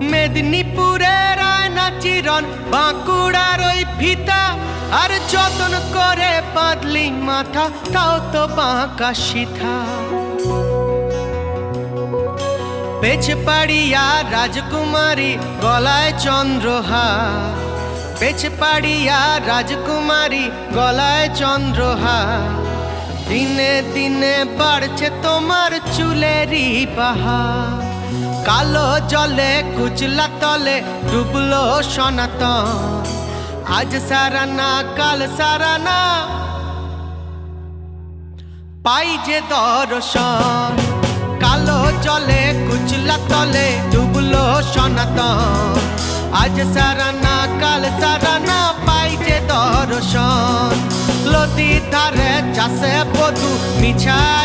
মেদিনীপুরের আয়না চিরন, বাঁকুড়ার ওই ফিতা। আর যতন করে বাঁধলি মাথা, তাও তো বাঁকা সিথা। পেছে পাড়িয়া রাজকুমারী গলায় চন্দ্রহার। পেছে পাড়িয়া রাজকুমারী গলায় চন্দ্রহার। দিনে দিনে বাড়ছে তোমার চুলেরই বাহার কালো জলে, কুচলা তলে ডুবলো সনাতন। আজ সারানা, কাল সারানা। পাই যে দর্শন, কালো জলে, কুচলা তলে ডুবলো সনাতন। আজ সারানা, কাল সারানা, পাই যে দর্শন। লতির ধারে চাষে বধু মিছাই